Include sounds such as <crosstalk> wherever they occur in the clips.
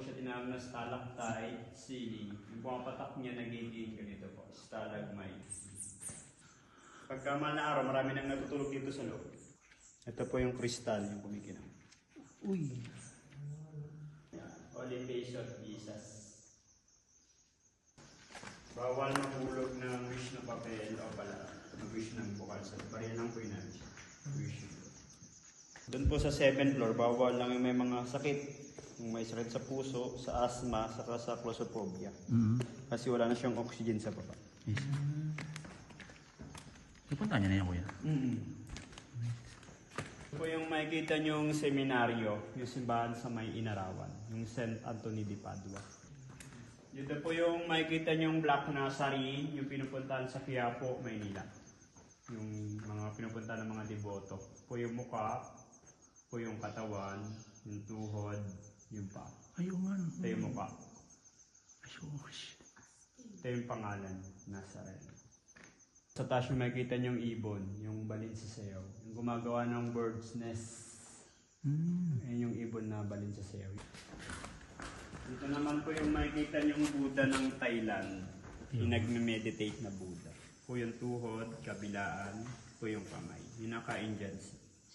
siya tinawag na stalactite, ceiling. Yung pumapatak niya nagiging ganito po, stalagmite. Pagka mahal na araw, marami nang natutulog dito sa loob. Ito po yung crystal, yung kumikinang. Uy. Orientation visas. Bawal mahulog ng wish na papel o pala mag-wish ng bukal sa bariya po yun namin. Wish. Doon po sa 7th floor, bawal lang yung may mga sakit. Yung may sakit sa puso, sa asthma, saka sa claustrophobia. Mm-hmm. Kasi wala na siyang oxygen sa baba. Yes. Ipunta niya na yan, kuya. mm Ito po yung makikita niyong seminaryo, yung simbahan sa may Inarawan, yung St. Anthony de Padua. Dito po yung makikita niyong black na sari, yung pinupuntahan sa Quiapo, Maynila. Yung mga pinupuntahan ng mga deboto. Po yung muka, po yung katawan, yung tuhod, yung pa. Ayaw nga. Ito yung muka. Ayaw. Ito yung pangalan, Nazareno. Sa taas yung makikita niyong ibon, yung balin sa sayaw. Yung gumagawa ng bird's nest. Mm. Ayan yung ibon na balin sa sayaw. Dito naman po yung makikita niyong Buddha ng Thailand. Yung nagme-meditate na Buddha. Po yung tuhod, kabilaan, po yung kamay. Yung naka-Indian.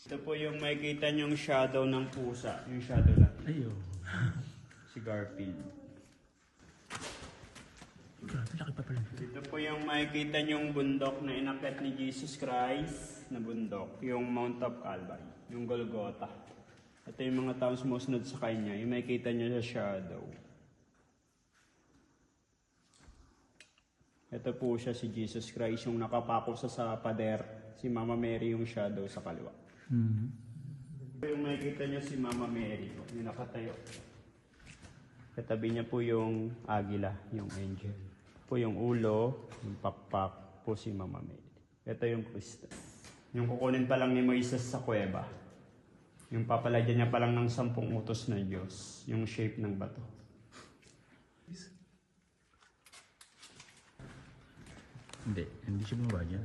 Ito po yung makikita niyong shadow ng pusa. Yung shadow lang. Ayaw. <laughs> Si Garfield. Grabe, laki pa pala. Dito po yung makikita niyong bundok na inakyat ni Jesus Christ na bundok. Yung Mount of Calvary. Yung Golgotha. Ito yung mga taong sumusunod sa kanya. Yung makikita niyo sa shadow. Ito po siya si Jesus Christ, yung nakapako sa sa pader. Si Mama Mary yung shadow sa kaliwa. Mm. Ito yung makikita niyo si Mama Mary, yung nakatayo. Katabi niya po yung agila, yung angel. Po yung ulo, yung pakpak po si Mama Mary. Ito yung Kristo. Yung kukunin pa lang ni Moises sa kuweba. Yung papalagyan niya pa lang ng sampung utos ng Diyos. Yung shape ng bato. Hindi, hindi siya bumaba dyan.